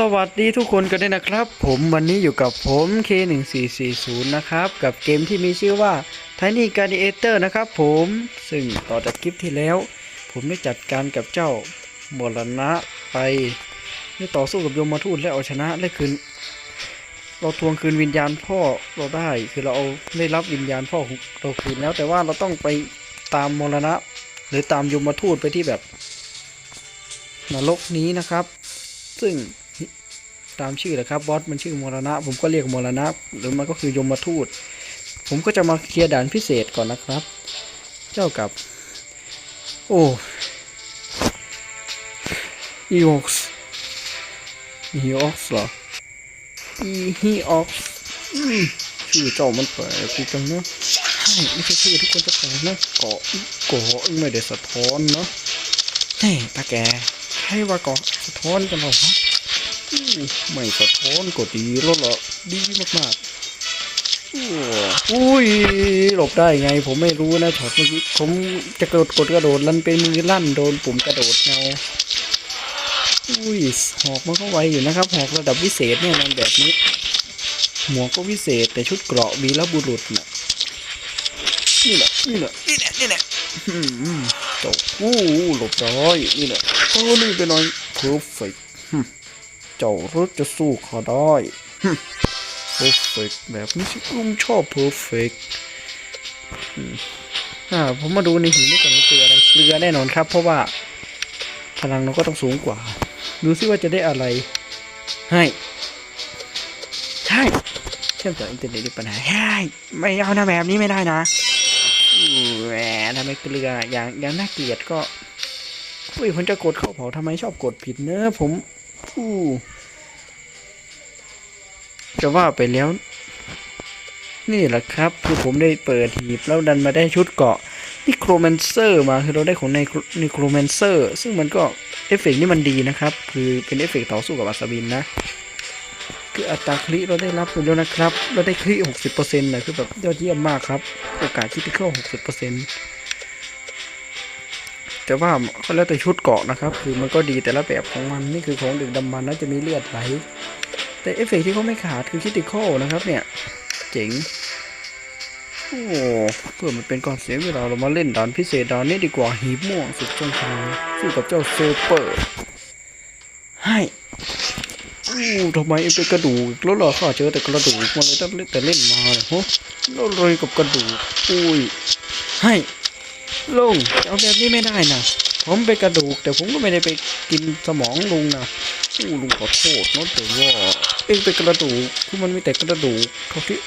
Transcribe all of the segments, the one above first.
สวัสดีทุกคนกันด้วยนะครับ ผมวันนี้อยู่กับผม K1440 นะครับ กับเกมที่มีชื่อว่า Tiny Gladiator นะครับผมซึ่งต่อจากคลิปที่แล้ว ผมได้จัดการกับเจ้ามรณะไปได้ต่อสู้กับโยมทูตและเอาชนะและคืนเราทวงคืนวิญญาณพ่อเราได้คือเราเอาได้รับวิญญาณพ่อของเราคืนแล้ว แต่ว่าเราต้องไปตามมรณะ หรือตามยมทูตไปที่แบบนรกนี้นะครับ ซึ่ง ตามชื่อแหละครับบอสมันชื่อมรณะ ผมก็เรียกมรณะ หรือมันก็คือยมทูต ผมก็จะมาเคลียร์ด่านพิเศษก่อนนะครับ เจ้ากับ โอ้อีออกส์อีออกส์เหรออีฮีออกส์ชื่อเจ้ามันแปลกจังเนอะใช่ไม่ใช่ชื่อทุกคนจะแปลกนะเกาะเกาะไม่ได้สะท้อนเนาะเฮ้ยตาแกให้ว่าเกาะสะท้อนกันเหรอวะ ไม่สะท้อนก็ดีแล้วล่ะดีมากๆอู้อุ้ยหลบได้ไง ผมไม่รู้นะช็อตเมื่อกี้ผมจะกดกดกระโดดลั่นเป็นมือลั่นโดนปุ่มกระโดดเงาอุ้ยหอกมันก็ไวอยู่นะครับหอกระดับวิเศษเนี่ยมันแบบนี้ หมวกก็วิเศษแต่ชุดเกราะวีรบุรุษน่ะนี่แหละนี่แหละนี่แหละนี่แหละอืมจบอู้หลบได้นี่แหละโอ้นี่เป็นหน่อย perfect เจ้ารถจะสู้เขาได้เพอร์เฟกแบบนี้สิลุงชอบเพอร์เฟกอ่าผมมาดูในหินนี่ก่อนว่าเกลืออะไรเกลือแน่นอนครับ เพราะว่าพลังเราก็ต้องสูงกว่า ดูซิว่าจะได้อะไร ให้ ใช่เชื่อมต่ออินเทอร์เน็ตมีปัญหาใช่ไม่เอานะแบบนี้ไม่ได้นะอู้แหมทำไมเกลืออย่างอย่างน่าเกลียดก็อุ้ยผมจะกดเข้าเผาทำไมชอบกดผิดเนอะผม ผู้จะว่าไปแล้ว นี่แหละครับ คือผมได้เปิดหีบแล้วดันมาได้ชุดเกาะนี่โครแมนเซอร์มาคือเราได้ของในในโครแมนเซอร์ ซึ่งมันก็เอฟเฟกต์นี่มันดีนะครับ คือเป็นเอฟเฟกต์ต่อสู้กับอัศวินนะ คืออัตราคลิเราได้รับไปแล้วนะครับ เราได้คลิหกสิบเปอร์เซ็นต์นะคือแบบยอดเยี่ยมมากครับ โอกาสที่เข้าหกสิบเปอร์เซ็นต์ แต่ว่าก็แล้วแต่ชุดเกาะนะครับ คือมันก็ดีแต่ละแบบของมันนี่คือของดึกดำบรรพ์น่าจะมีเลือดไหลแต่เอฟเฟกต์ที่เขาไม่ขาดคือคิติคอลนะครับเนี่ย เจ๋งโอ้เพื่อมันเป็นก่อนเสียเวลาเรามาเล่นด่านพิเศษด่านนี้ดีกว่าหีบม่วงสุดจงทางสู้กับเจ้าเซอร์เปอร์ให้อู้ทำไมเป็นกระดูกแล้วเรอข้าเจอแต่กระดูกมาเลยตั้งแต่เล่นมาเลยฮะแล้วเลยกับกระดูกอุ้ยให้ ลุงเอาแบบนี้ไม่ได้นะผมไปกระดูก แต่ผมก็ไม่ได้ไปกินสมองลุงนะอู้ลุงขอโทษนะแต่ว่าเองเป็นกระดูกคือมันมีแต่กระดูกเท่าที่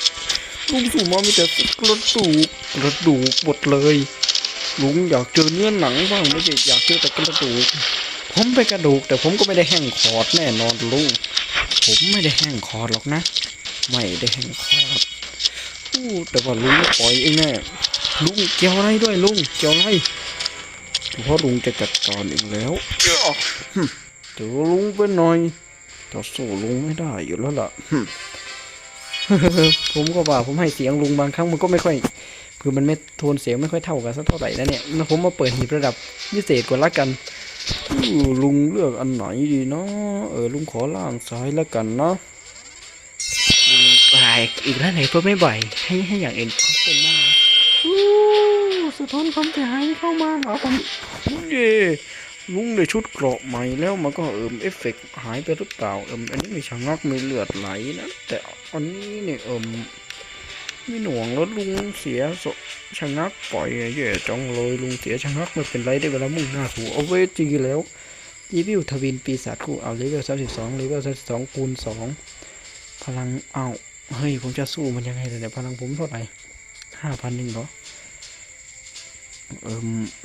ลุงสู่มามีแต่กระดูกกระดูกหมดเลย ลุงอยากเจอเนื้อหนังบ้างไม่ใช่อยากเจอแต่กระดูก ผมเป็นกระดูก แต่ผมก็ไม่ได้แห้งคอดแน่นอนลุงผมไม่ได้แห้งคอดหรอกนะ ไม่ได้แห้งคอดอู้แต่ว่าลุงปล่อยเองแน่ ลุงเกี่ยวอะไรด้วยลุงเกี่ยวอะไรเพราะลุงจะจัดการเองแล้วหึเดี๋ยวลุงไปหน่อยต่อสู้ลุงไม่ได้อยู่แล้วล่ะหึผมก็ว่าผมให้เสียงลุงบางครั้งมันก็ไม่ค่อย คือมันไม่โทนเสียงไม่ค่อยเท่ากันสักเท่าไหร่นะเนี่ยผมมาเปิดหีบระดับพิเศษกว่าละกันอู้ลุงเลือกอันไหนดีเนาะเออลุงขอล่างซ้ายแล้วกันเนาะลุงไปอีกแล้วไหนเพื่อไม่บ่อยให้ให้อย่างเอ็นเขาเป็นมากอู้ สะท้อนความเสียหายที่เข้ามาหรอผมเย่ลุงได้ชุดเกราะใหม่แล้วมันก็เอิมเอฟเฟกต์หายไปหรือเปล่าเอิมอันนี้มีชะงักมีเลือดไหลนะแต่อันนี้เนี่ยเอิมมีหน่วงแล้วลุงเสียสชะงักปล่อยแย่จังเลยลุงเสียชะงักไม่เป็นไรได้เวลามุ่งหน้าสู่เอาเวจีแล้วยีวิวทวินปีศาจคู่เอาเลเวลสามสิบสองเลเวลสามสิบสองคูณสองพลังเอาเฮ้ยผมจะสู้มันยังไงแต่เนี่ยพลังผมเท่าไหร่ห้าพันหนึ่งเหรอ เออ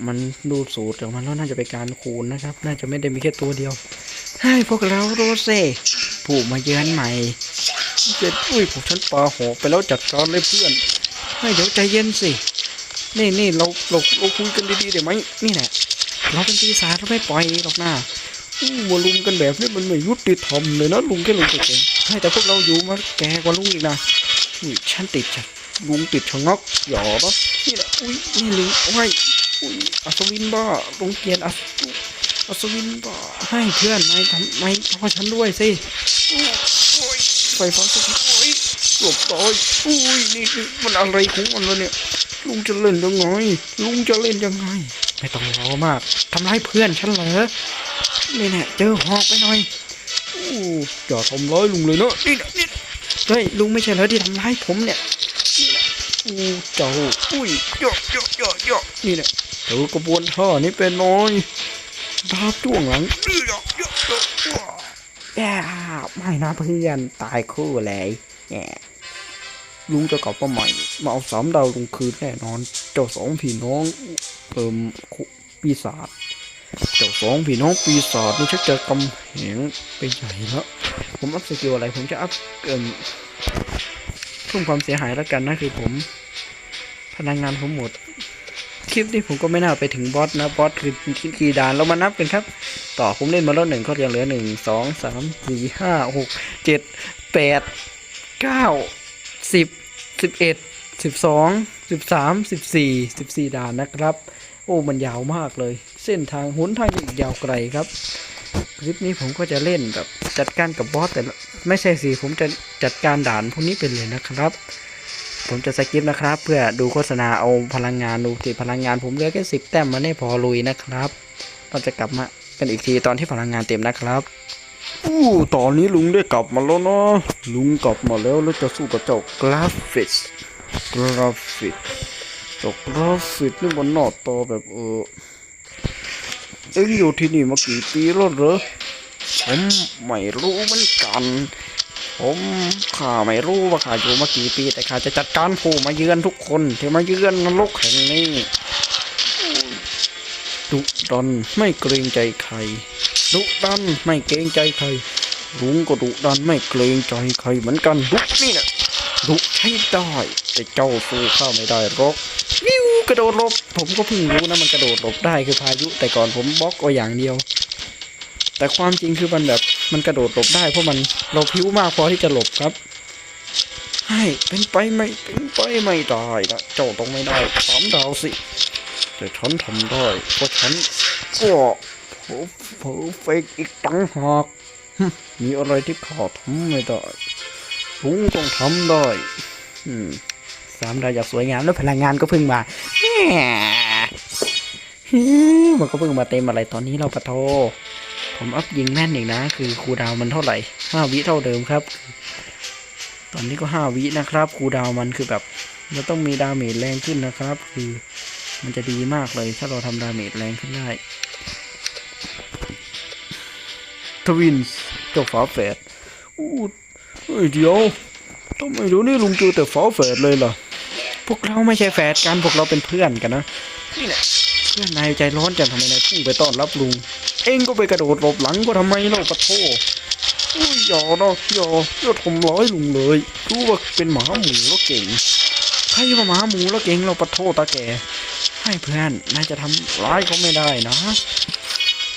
มันดูสูตรของมันแล้วน่าจะเป็นการคูณนะครับ น่าจะไม่ได้มีแค่ตัวเดียว ให้พวกเราโรเซ่ผู้มาเยือนใหม่เจ็ดอุ้ยผมฉันปาหอไปแล้วจัดการเลยเพื่อนให้เดี๋ยวใจเย็นสินี่นี่เราเราเราคุยกันดีๆเดี๋ยวไหมนี่แหละเราเป็นปีศาจเราไม่ปล่อยหรอกนะอู้มาลุมกันแบบนี้มันไม่ยุติธรรมเลยนะลุงแค่ลุงเก่งๆให้แต่พวกเราอยู่มาแกกว่าลุงอีกนะอุ้ยฉันติดจ้ะ ลุงติดชะงักหยอปะนี่แหละอุ้ยนี่ลิงโอ้ยอุ้ยอัศวินบ้าลงเกียนอัศอัศวินก็ให้เพื่อนนายทำไมทำฉันด้วยสิโอ้ยไฟฟ้าสถิตโอ้ยหลบต่อยอุ้ยนี่นี่มันอะไรของมันวะเนี่ยลุงจะเล่นยังไงลุงจะเล่นยังไง ไม่ต้องรอมากทำร้ายเพื่อนฉันเหรอนี่แน่เจอหอกไปหน่อยอู้อย่าทำร้ายลุงเลยเนอะนี่นะนี่นะเฮ้ยลุงไม่ใช่เหรอที่ทำร้ายผมเนี่ยนี่นะ อู้เจ้าอุ้ยเยอะเยอะเยอะเยอะนี่นะเจอกระบวนท่านี้เป็นน้อยดาบจ้วงหลังเยอะเยอะเยอะเยอะแย่ไม่นะเพื่อนตายคู่เลยแย่ลุงจะกลับมาใหม่มาเอาสามดาวลุงคืนแน่นอน เจ้าสองพี่น้องเอิ่มคุปีศาจเจ้าสองพี่น้องปีศาจนี่ชักจะกำแหงไปใหญ่แล้วผมอัพสกิลอะไรผมจะอัพเอิ่ม เพิ่มความเสียหายแล้วกันนะคือผมพลังงานผมหมด คลิปนี้ผมก็ไม่น่าไปถึงบอสนะบอสคือคีดานเรามานับกันครับ ต่อผมเล่นมาแล้วหนึ่งก็ยังเหลือหนึ่งสองสามสี่ห้าหกเจ็ดแปดเก้าสิบสิบเอ็ดสิบสองสิบสามสิบสี่สิบสี่ด่านนะครับ โอ้มันยาวมากเลย เส้นทางหุนทางอีกยาวไกลครับ คลิปนี้ผมก็จะเล่นแบบจัดการกับบอสแต่ไม่ใช่สิผมจะจัดการด่านพวกนี้ไปเลยนะครับ ผมจะสกิปนะครับ เพื่อดูโฆษณาเอาพลังงานดูที่พลังงานผมเหลือแค่สิบแต้มมันไม่พอลุยนะครับเราจะกลับมากันอีกทีตอนที่พลังงานเต็มนะครับอู้ตอนนี้ลุงได้กลับมาแล้วเนาะลุงกลับมาแล้วแล้วจะสู้กับเจ้ากราฟิสกราฟิสเจ้ากราฟิสนี่มันหน้าตาแบบเออ เอ็งอยู่ที่นี่มากี่ปีแล้วเหรอผมไม่รู้เหมือนกัน ผมข้าไม่รู้ว่าข้าอยู่มากี่ปี แต่ข้าจะจัดการผู้มาเยือนทุกคนที่มาเยือนนรกแห่งนี้ดุดันไม่เกรงใจใครดุดันไม่เกรงใจใครลุงก็ดุดันไม่เกรงใจใครเหมือนกันดุนี่นะดุใช้ได้ แต่เจ้าสู้ข้าไม่ได้หรอก กระโดดหลบ ผมก็เพิ่งรู้นะมันกระโดดหลบได้คือพายุ แต่ก่อนผมบล็อกเอาอย่างเดียว แต่ความจริงคือมันแบบมันกระโดดหลบได้เพราะมันเราพิ้วมากพอที่จะหลบครับให้เป็นไปไม่เป็นไปไม่ได้นะเจ้าต้องไม่ได้สามดาวสิแต่ฉันทำได้เพราะฉันก็เพอเพอเฟกอีกตั้งหากมีอะไรที่ข้าทำไม่ได้ลุงต้องทำได้ อืม สามดาวอยากสวยงามแล้วพลังงานก็เพิ่งมามฮึมันก็เพิ่งมาเต็มอะไรตอนนี้เราปะโท ผมอัพยิงแม่นอีกนะ คือคูดาวมันเท่าไหร่ห้าวิเท่าเดิมครับ ตอนนี้ก็ห้าวินะครับ คูดาวมันคือแบบมันต้องมีดาเมจแรงขึ้นนะครับ คือมันจะดีมากเลยถ้าเราทำดาเมจแรงขึ้นได้ทวินส์เจ้าฝาแฝดอู้เฮ้ยเดี๋ยวทำไมเดี๋ยวนี้ลุงเจอแต่ฝาแฝดเลยล่ะ พวกเราไม่ใช่แฝดกันพวกเราเป็นเพื่อนกันนะนี่แหละเพื่อนนายใจร้อนจังทำไมนายพุ่งไปต้อนรับลุง เองก็ไปกระโดดหลบหลังก็ทำไมเล่าปะโทอุ้ยอย่านะอย่าอย่าทำร้ายลุงเลยรู้ว่าเป็นหมาหมูแล้วเก่งใครว่าหมาหมูแล้วเก่งเราปะโทตาแกให้เพื่อนนายจะทำร้ายเขาไม่ได้นะ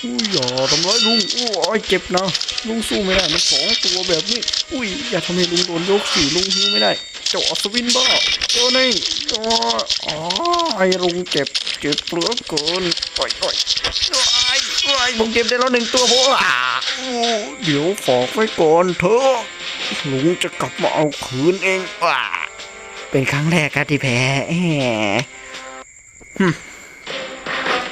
อุ้ยอย่าทำร้ายลุงอุ้ยเจ็บนะลุงสู้ไม่ได้มันสองตัวแบบนี้ อุ้ยอย่าทำให้ลุงโดนยกสี่ลุงหิวไม่ได้ จ้าอัศวินบ้าเจ้านี่อ๋ออ๋อไอ้ลุงเจ็บเจ็บเหลือเกินโอ้ยโอ้ยโอ้ยโอ้ยผมเก็บได้แล้วหนึ่งตัวพ่ออู้เดี๋ยวฝากไว้ก่อนเถอะลุงจะกลับมาเอาคืนเองอ่าเป็นครั้งแรกครับที่แพ้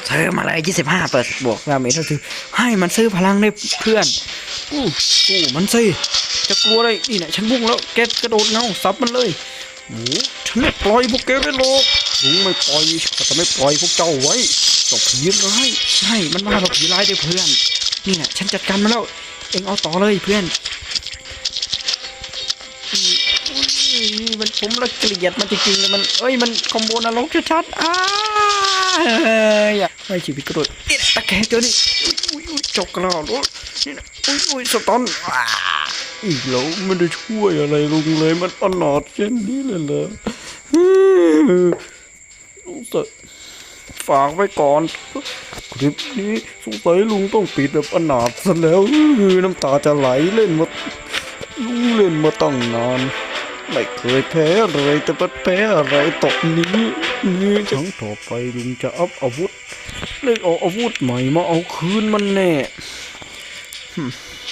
เพิ่มอะไรยี่สิบห้าเปิดบวกดาเมจก็คือให้มันซื้อพลังได้เพื่อน อู้สู้มันสิจะกลัวอะไรนี่นี่ยฉันบุ้งแล้วแกกระโดดเงาซับมันเลยหมูฉันไม่ปล่อยพวกแกไว้หรอกลุงไม่ปล่อยข้าจะไม่ปล่อยพวกเจ้าไว้เจ้าผีร้ายใช่มันมาเราผีร้ายด้วยเพื่อน นี่เนี่ยฉันจัดการมันแล้ว เองเอาต่อเลยเพื่อนอุ้ยมันผมละเกลียดมันจริงๆเลยมัน เอ้ยมันคอมโบนรกชัดๆอ้า อยากให้ชีวิตกระโดดนี่นะตะแคงเจอนี่อุ้ยอุ้ยจกกระโดดนี่นะอุ้ยอุ้ยสตอนอีกแล้วไม่ได้ช่วยอะไรลุงเลยมันอนาถเช่นนี้เลยเหรอสฝากไว้ก่อน คลิปนี้สงสัยลุงต้องปิดแบบอนาถซะแล้วอื้อน้ำตาจะไหลเล่นมาลุงเล่นมาตั้งนานไม่เคยแพ้เลยแต่แพ้อะไรตกนี้นี่ครั้งต่อไปลุงจะอัพอาวุธ เลยเอาอาวุธใหม่มาเอาคืนมันแน่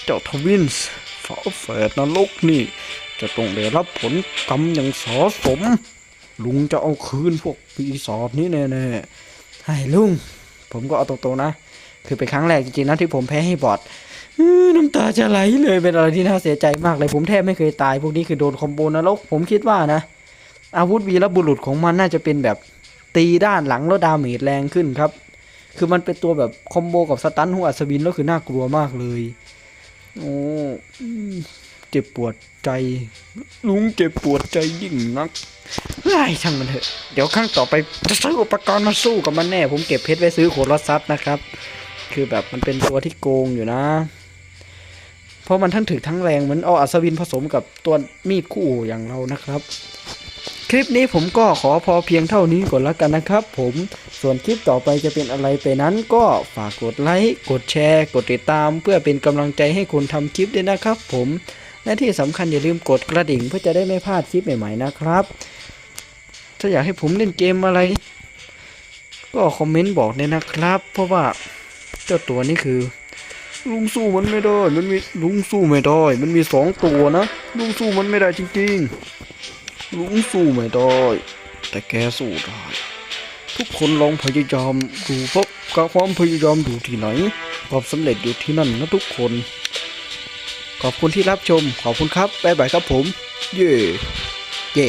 เจ้าทวินส์ฝาแฝดนรกนี่ จะต้องได้รับผลกรรมอย่างสาสม ลุงจะเอาคืนพวกปีศาจนี้แน่ๆให้ลุง ผมก็เอาตรงๆนะ คือเป็นครั้งแรกจริงๆนะที่ผมแพ้ให้บอดน้ำตาจะไหลเลยเป็นอะไรที่น่าเสียใจมากเลยผมแทบไม่เคยตาย พวกนี้คือโดนคอมโบนรกผมคิดว่านะ อาวุธวีรบุรุษของมันน่าจะเป็นแบบตีด้านหลังแล้วดาเมจแรงขึ้นครับ คือมันเป็นตัวแบบคอมโบกับสตันหัวอัศวินแล้วคือน่ากลัวมากเลย โอ้เจ็บปวดใจ ลุงเจ็บปวดใจยิ่งนักไอ้ช่างมันเถอะ เดี๋ยวครั้งต่อไปจะซื้ออุปกรณ์มาสู้กับมันแน่ ผมเก็บเพชรไว้ซื้อโครซัสนะครับ คือแบบมันเป็นตัวที่โกงอยู่นะ เพราะมันทั้งถึกทั้งแรงเหมือนเอาอัศวินผสมกับตัวมีดคู่อย่างเรานะครับ คลิปนี้ผมก็ขอพอเพียงเท่านี้ก่อนแล้วกันนะครับผมส่วนคลิปต่อไปจะเป็นอะไรไปนั้นก็ฝากกดไลค์กดแชร์ กดติดตาม เพื่อเป็นกำลังใจให้คนทำคลิปด้วยนะครับ ผมและที่สำคัญอย่าลืมกดกระดิ่งเพื่อจะได้ไม่พลาดคลิปใหม่ๆนะครับ ถ้าอยากให้ผมเล่นเกมอะไร ก็คอมเมนต์บอกเลยนะครับ เพราะว่าเจ้าตัวนี้คือ ลุงสู้มันไม่ได้ มันมีลุงสู้ไม่ได้ มันมีสองตัวนะ ลุงสู้มันไม่ได้จริงๆ ลุงสู้ไม่ได้ แต่แกสู้ได้ ทุกคนลองพยายามดูเพราะการความพยายามอยู่ที่ไหน ความสำเร็จอยู่ที่นั่นนะทุกคน ขอบคุณที่รับชม ขอบคุณครับ บ๊ายบายครับผม เย่ เย่